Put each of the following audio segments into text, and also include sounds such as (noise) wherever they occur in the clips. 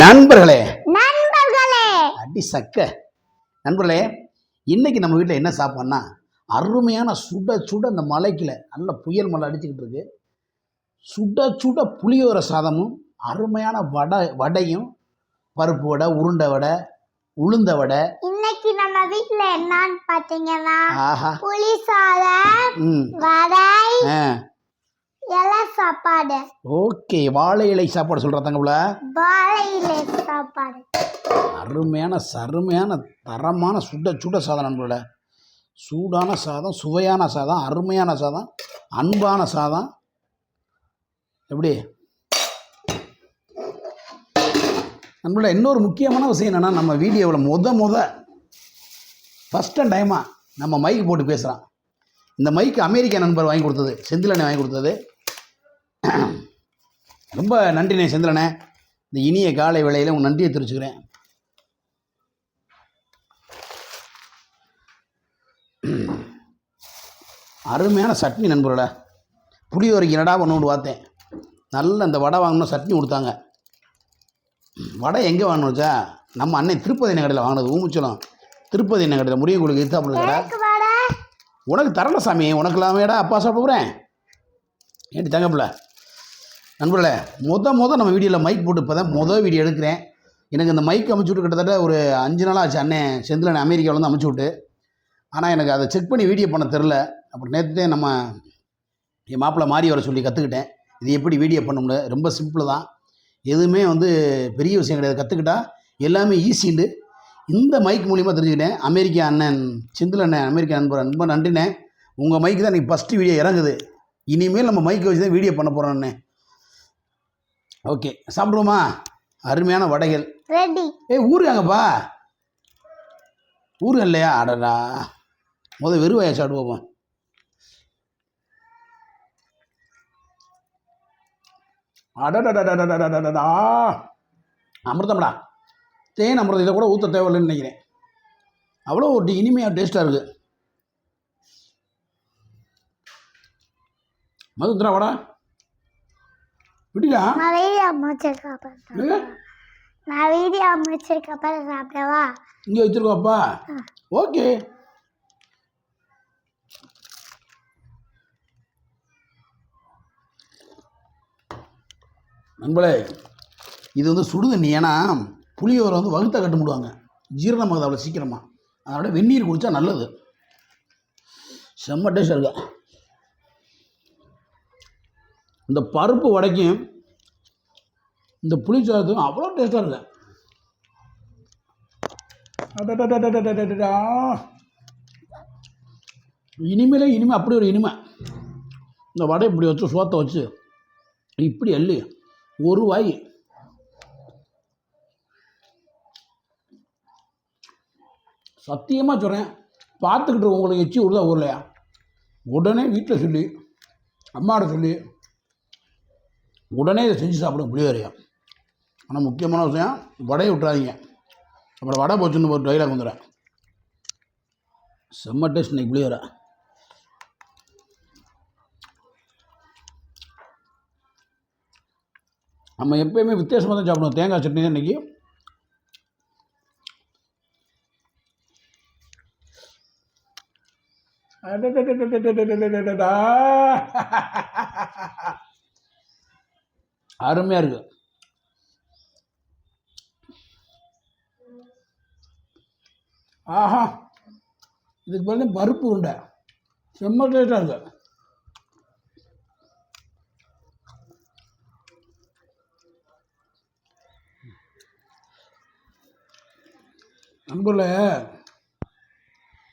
நண்பர்களே. நண்பர்களே. அடி சக்க. நண்பர்களே இன்னைக்கு நம்ம வீட்டில் என்ன சாப்பாடுனா அருமையான சுட சுட இந்த மலைக்கில் நல்ல புயல் மழை அடிச்சுக்கிட்டு இருக்கு. சுட சுட புளியோர சாதமும் அருமையான வடை வடையும் பருப்பு வடை உருண்டை வடை உளுந்த வடை. இன்னைக்கு நம்ம வீட்ல என்னன்னு பாத்தீங்கன்னா புளி சாதம் வடை இலை சாப்பாடு. ஓகே வாழை இலை சாப்பாடு சொல்கிறாங்க வாழை இலை சாப்பாடு. அருமையான சருமையான தரமான சுட சுட சாதம் நண்பர்களே. சூடான சாதம் சுவையான சாதம் அருமையான சாதம் அன்பான சாதம். எப்படி? நண்பர்களே இன்னொரு முக்கியமான விஷயம் என்னென்னா நம்ம வீடியோவில் முத முத ஃபஸ்ட் அண்ட் டைமாக நம்ம மைக் போட்டு பேசுகிறோம் இந்த மைக் அமெரிக்க நண்பர் வாங்கி கொடுத்தது செந்திலனை வாங்கி கொடுத்தது. ரொம்ப நன்றிண்ணே செந்திலனே இந்த இனிய காலை வேளையில் உங்கள் நன்றியை தெரிவிச்சுக்கிறேன். அருமையான சட்னி நண்பர்களே புளியோரைக்கு என்னடா ஒன்று ஒன்று பார்த்தேன். நல்ல இந்த வடை வாங்கணும் சட்னி கொடுத்தாங்க. வடை எங்கே வாங்கணும் வச்சா நம்ம அண்ணன் திருப்பதி கடையில் வாங்கினது ஊமுச்சலம் திருப்பதி எண்ணெய் கடையில் முருகன் கோயிலுக்கு எதிர்த்தாப்புல கடை உனக்கு தரல சாமி உனக்கு இல்லாமேடா அப்பா சாப்பிட போகிறேன் ஏன்டி தங்கப்பில்ல நண்பர்களே முத முத நம்ம வீடியோவில் மைக் போட்டு இப்போ தான் மொதல் வீடியோ எடுக்கிறேன். எனக்கு இந்த மைக் அமைச்சு விட்டு கிட்டத்தட்ட ஒரு அஞ்சு நாள் ஆச்சு. அண்ணன் செந்தில் அமெரிக்காவில் வந்து அமைச்சு விட்டு. ஆனால் எனக்கு அதை செக் பண்ணி வீடியோ பண்ண தெரில அப்புறம் நேற்று நம்ம என் மாப்பிள்ளை மாறி வர சொல்லி கற்றுக்கிட்டேன் இது எப்படி வீடியோ பண்ணணும்னு ரொம்ப சிம்பிள் தான். எதுவுமே வந்து பெரிய விஷயம் கிடையாது. கற்றுக்கிட்டா எல்லாமே ஈஸிண்டு இந்த மைக் மூலியமாக தெரிஞ்சுக்கிட்டேன். அமெரிக்க அண்ணன் செந்தில் அண்ணன் அமெரிக்க நண்பர் ரொம்ப நன்றிண்ணே. உங்கள் மைக்கு தான் இன்றைக்கி ஃபஸ்ட்டு வீடியோ இறங்குது. இனிமேல் நம்ம மைக்கை வச்சு தான் வீடியோ பண்ண போகிறோம் அண்ணே. ஓகே சாப்பிடுவோமா? அருமையான வடைகள். ரெடி. ஏய் ஊருக்காங்கப்பா ஊரு இல்லையா? அடடா. முதல் வெறுவாயை சாப்பிடுவோம் அடடடடடடடடடா அமிர்தம்டா. தேன் அமிர்தம் இதை கூட ஊற்ற தேவையில்லைன்னு நினைக்கிறேன். அவ்வளோ ஒரு இனிமையாக டேஸ்ட்டாக இருக்குது மதுந்திரா வாடா. விட்டியா நான் வீடியோ அமைச்சதுக்கு அப்புறம் சாப்பிடுவா. நான் வீடியோ அமைச்சதுக்கு அப்புறம் சாப்பிடவா? இங்கே வச்சுருக்கோப்பா ஓகே. நண்பளே இது வந்து சுடுதண்ணி. ஏன்னா புளியோரை வந்து வகுத்த கட்டு முடுவாங்க ஜீரணமாகுது அவ்வளோ சீக்கிரமாக அதோட வெந்நீர் குடித்தா நல்லது. செம்ம டேஸ்டாக இருக்கு? இந்த பருப்பு வடைக்கும் இந்த புளி அவ்வளோ டேஸ்ட்டாக இல்லை. இனிமேலே இனிமே அப்படி ஒரு இனிமை. இந்த வடை இப்படி வச்சு சோத்தை வச்சு இப்படி அள்ளி. ஒரு வாய். சத்தியமாக சொல்கிறேன் பார்த்துக்கிட்டு உங்களுக்கு எச்சி விடுதா ஊரலையா உடனே வீட்டில் சொல்லி. அம்மாட்ட சொல்லி. உடனே இதை செஞ்சு சாப்பிடும் புளியோரையா ஆனால் முக்கியமான விஷயம் வடையை விட்டுறாதீங்க. அப்புறம் வடை போச்சுன்னு ஒரு டைலாக் வந்துடுறேன் செம்ம டேஸ்ட் இன்னைக்கு புளியோரை நம்ம எப்பயுமே வித்தியாசமாக தான் சாப்பிடுவோம். தேங்காய் சட்னி தான் இன்றைக்கி அருமையாக இருக்குது ஆஹா இதுக்கு பதில் பருப்பு உருண்டை. செம்ம டேட்டாக இருக்கு. நண்பர்களே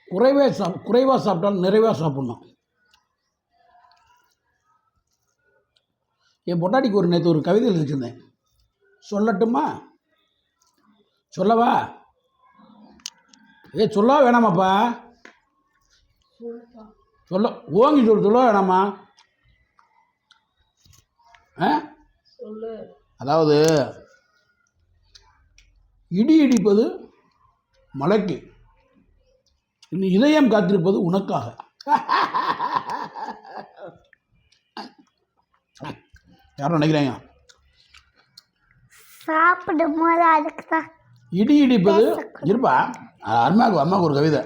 குறைவே சாப் குறைவாக சாப்பிட்டாலும் நிறைவாக சாப்பிட்ணும். என் பொட்டாட்டிக்கு ஒரு நேற்று ஒரு கவிதை எழுதி வச்சிருந்தேன் சொல்லட்டுமா? சொல்லவா? ஏ சொல்ல வேணாமாப்பா? சொல்ல ஓங்கி சொல்லு சொல்ல வேணாமா? அதாவது இடி இடிப்பது மலைக்கு இன்னும் இதயம் காத்திருப்பது உனக்காக. (laughs) யாரும் நினைக்கிறாங்க? சாப்பிடும் போது அதுக்கு தான் இடி இடிப்பது இருப்பா. அம்மாவுக்கு அம்மாவுக்கு ஒரு கவிதை.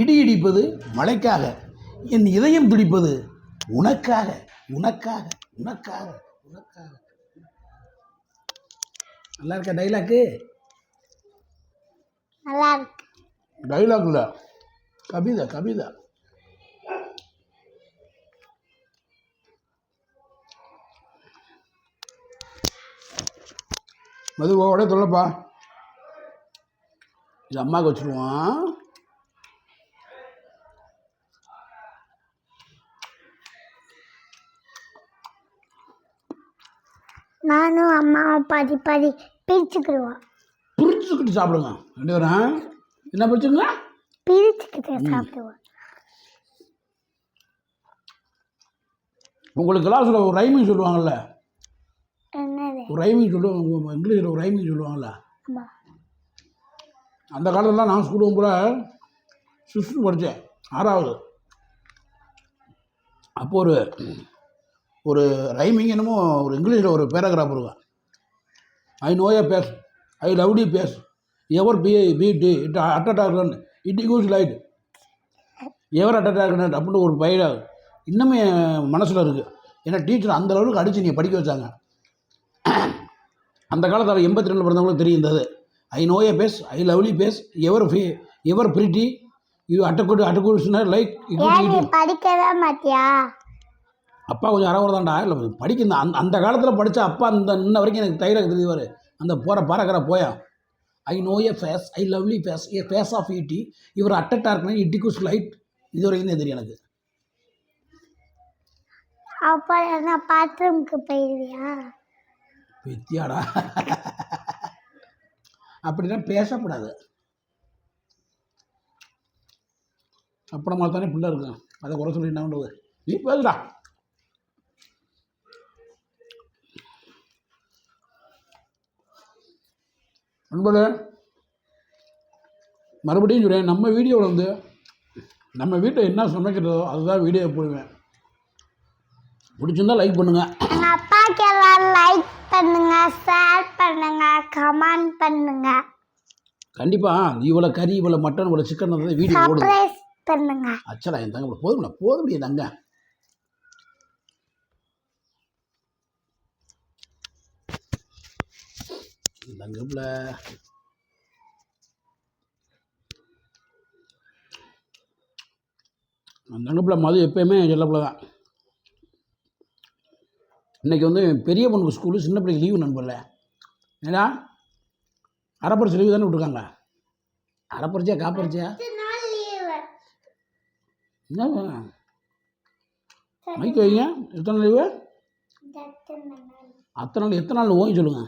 இடி இடிப்பது மழைக்காக என் இதயம் துடிப்பது உனக்காக உனக்காக உனக்காக உனக்காக. நல்லா இருக்கா டைலாக்கு நல்லா இருக்கு. டைலாக் இல்லை கவிதை கவிதை. மதுவோட சொல்லப்பா இது அம்மாவுக்கு வச்சுருவான். நானும் அம்மாவும் பாதி பாதி பிரிச்சுக்கிடுவோம். பிரிச்சுக்கிட்டு சாப்பிடுங்க. ரெண்டு பேரும் என்ன பிரிச்சுங்க? பிரிச்சுக்கிட்டு சாப்பிடுவோம். உங்களுக்கு கிளாஸில் ஒரு ரைமிங் சொல்லுவாங்கல்ல. ரைமிங் சொல்லுவாங்க இங்கிலீஷில் ஒரு ரைமிங் சொல்லுவாங்கல்ல? அந்த காலத்துலலாம் நான் ஸ்கூல் போகும்போது சிக்ஸ்த்து படித்தேன் ஆறாவது. அப்போ ஒரு ஒரு ரைமிங் என்னமோ ஒரு இங்கிலீஷில் ஒரு பேராகிராஃப் இருக்கும். I know a face I love the face ever B B T it அட்டட்டாக் it use light ever அட்டட்டாக் அப்படின்னு ஒரு பயிர இன்னுமே மனசில் இருக்குது ஏன்னா டீச்சர் அந்த அளவுக்கு அடித்து நீ படிக்க வச்சாங்க. அந்த காலத்தில் எண்பத்தி ரெண்டு பிறந்தவங்களுக்கு தெரியும் இந்த இது. I know a face I lovely face ever free ever pretty you attacked அட்டக்குடிஷனர் like நீ படிக்கவே மாட்டியா? அப்பா கொஞ்சம் அறவரை தான்டா. இல்லை படிக்க அந்த அந்த காலத்தில் படித்த அப்பா அந்த இன்ன வரைக்கும் எனக்கு தைராக தெரியுவார் அந்த போகிற பாரக்கிற போயா. I know a face I lovely face a face of ஈட்டி இவர் அட்டட்டா இருக்கணும் இட்டிகுஸ் லைட் இது வரைக்கும் தான் தெரியும் எனக்கு. அப்போ பாத்ரூம்க்கு போயிடுவியா வித்தியாடா. அப்படின்னா பேசக்கூடாது. அப்புறமா தானே பிள்ளை இருக்கும். அதை குறை சொல்லி என்ன பண்ணுறது நீ பேசுடா நண்பர்களே மறுபடியும் சொல்கிறேன் நம்ம வீடியோவில் வந்து நம்ம வீட்டில் என்ன சமைக்கிறதோ அதுதான் வீடியோ போடுவேன். பிடிச்சிருந்தா லைக் பண்ணுங்கள் எங்க அப்பாக்கு எல்லாரும் லைக் பண்ணுங்க ஷேர் பண்ணுங்க கமெண்ட் பண்ணுங்க. கண்டிப்பாக இவ்வளோ கறி இவ்வளோ மட்டன் இவ்வளோ சிக்கன் வீடியோ ஓடுது. பண்ணுங்க. அச்சடா என் தங்க போதும்டா போதும் என் தங்க. தங்கப்பில். தங்கப்பில் மது எப்பயுமே செல்லப்பில் தான். இன்றைக்கி வந்து பெரிய பொண்ணுக்கு ஸ்கூலு சின்ன பிள்ளைக்கு லீவு நண்பர்ல ஏன்னா அரைப்பரிச்சு லீவு தானே விட்டுருக்காங்க அரைப்பரிச்சியா காப்பரிச்சியா? என்ன? மைக் வைங்க. எத்தனை லீவு அத்தனை நாள் எத்தனை நாள் ஓய் சொல்லுங்க.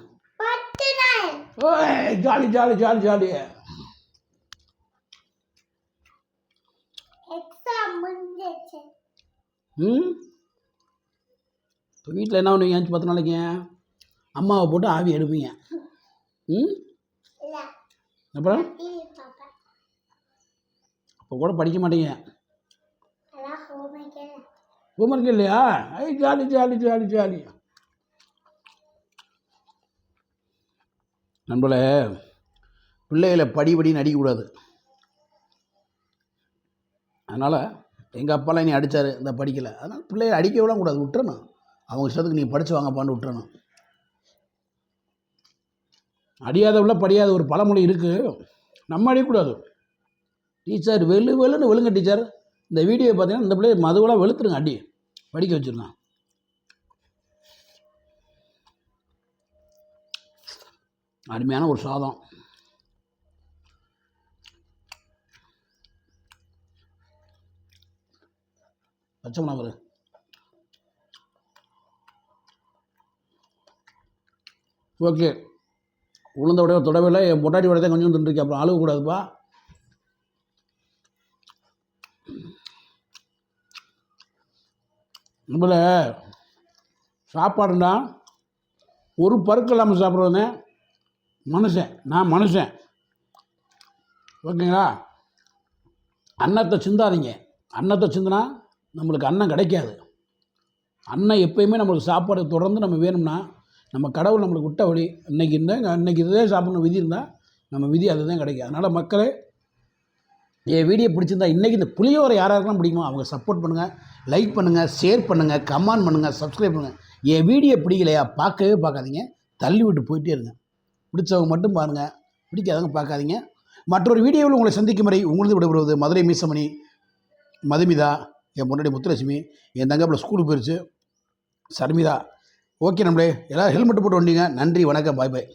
Jolly jolly jolly jolly. ம்? இப்போ வீட்டில் என்ன பண்ணுவீங்க? அஞ்சு பத்து நாளைக்கு? அம்மாவை போட்டு ஆவி எடுப்பீங்க. ம்? அப்புறம்? அப்போ கூட படிக்க மாட்டீங்க. ஹோம்ஒர்க் இல்லையா? ஐ ஜாலி ஜாலி ஜாலி ஜாலி நண்பர்களே பிள்ளைகளை படி படின்னு அடிக்கக்கூடாது. அதனால் எங்கள் அப்பாலாம் நீ அடித்தார் இந்த படிக்கலை. அதனால் பிள்ளைகளை அடிக்க கூடாது விட்டுறணும். அவங்க இஷ்டத்துக்கு நீ படித்து வாங்கப்பான்னு விட்டுறணும். அடியாதவள படியாத ஒரு பழமொழி இருக்குது நம்ம அடிக்கக்கூடாது டீச்சர் வெளு வெளுன்னு வெளுங்க டீச்சர். இந்த வீடியோ பார்த்தீங்கன்னா இந்த பிள்ளைய மதுவெல்லாம் வெளுத்துருங்க அடி. படிக்க வச்சுருந்தான் அருமையான ஒரு சாதம். பச்சை மிளகாய் ஓகே. உளுந்த உடைய தொடவில்லை என் பொட்டாட்டி விடத்தை கொஞ்சம் தின்றுருக்கு அப்புறம் அழுகக்கூடாதுப்பா நம்மள சாப்பாடுனா ஒரு பருக்கு இல்லாமல் சாப்பிட்றவனே மனுஷன். நான் மனுஷன். ஓகேங்களா? அன்னத்தை சிந்தாதீங்க. அன்னத்தை சிந்தினா நம்மளுக்கு அன்னம் கிடைக்காது. அன்னம் எப்பயுமே நம்மளுக்கு சாப்பாடு தொடர்ந்து நம்ம வேணும்னா நம்ம கடவுள் நம்மளுக்கு விட்ட வழி இன்றைக்கி இருந்தால் இன்னைக்கு இதே சாப்பிட்ணும் விதி இருந்தால் நம்ம விதி அதுதான் கிடைக்கும். அதனால் மக்களே என் வீடியோ பிடிச்சிருந்தா இன்றைக்கி இந்த புளியோரை யாராருக்கெல்லாம் பிடிக்குமோ அவங்க சப்போர்ட் பண்ணுங்கள் லைக் பண்ணுங்கள் ஷேர் பண்ணுங்கள் கமெண்ட் பண்ணுங்கள் சப்ஸ்கிரைப் பண்ணுங்கள் என் வீடியோ பிடிக்கலையா? பார்க்கவே பார்க்காதீங்க. தள்ளி விட்டு போயிட்டே இருங்க. பிடிச்சவங்க மட்டும் பாருங்கள் பிடிக்காதவங்க பார்க்காதீங்க. மற்றொரு வீடியோவில் உங்களை சந்திக்கும் வரை உங்களது விடைபெறுவது மதுரை மீசமணி மதுமிதா என் முன்னாடி முத்துலட்சுமி என் தங்கப்பில் ஸ்கூலுக்கு போயிடுச்சு சர்மிதா. ஓகே நம்மளே எல்லோரும் ஹெல்மெட் போட்டு வந்தீங்க. நன்றி வணக்கம் பாய் பாய்